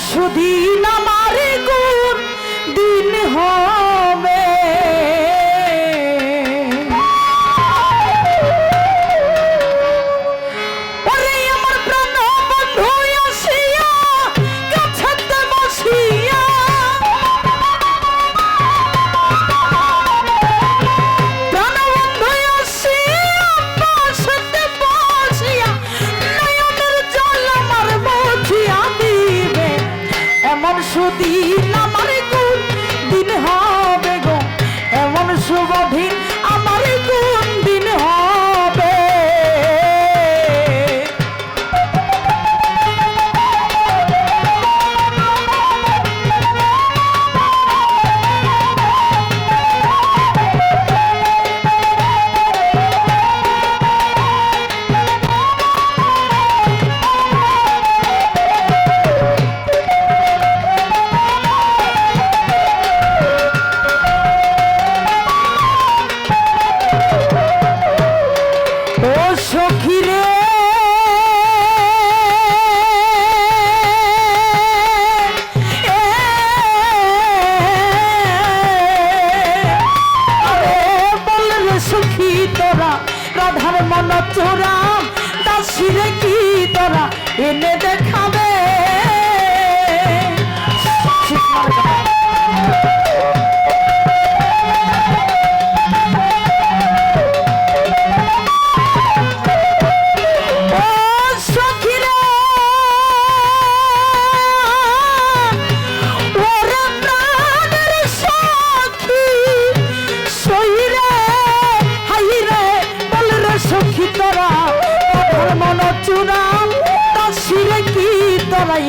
পরশুদিন তোরা দাসিরে কি তোরা এনে দেখাবে?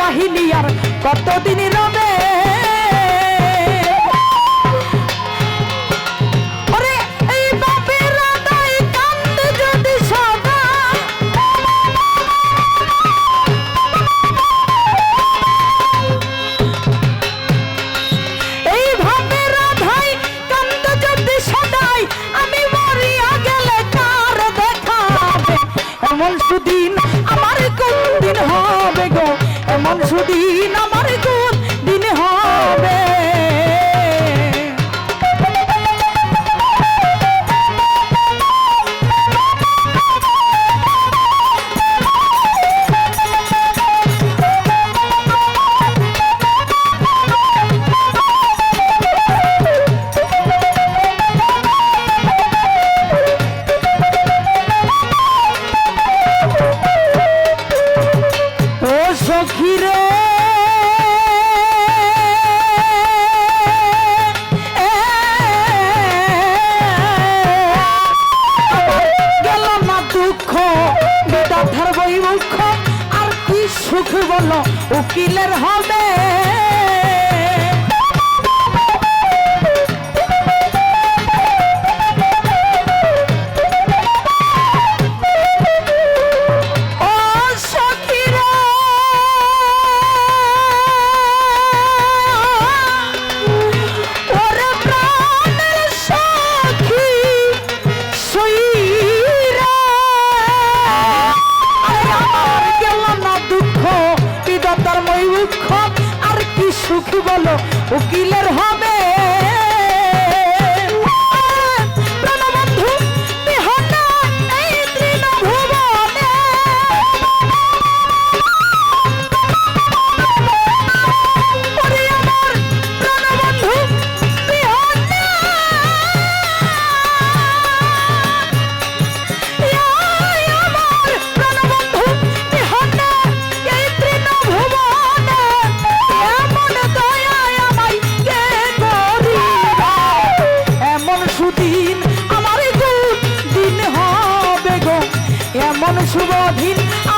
কাহিনী আর কতদিন রবে দুদিন মুখ বলো উকিলের হবে। বলো উকিলের হবে শুভ দিন।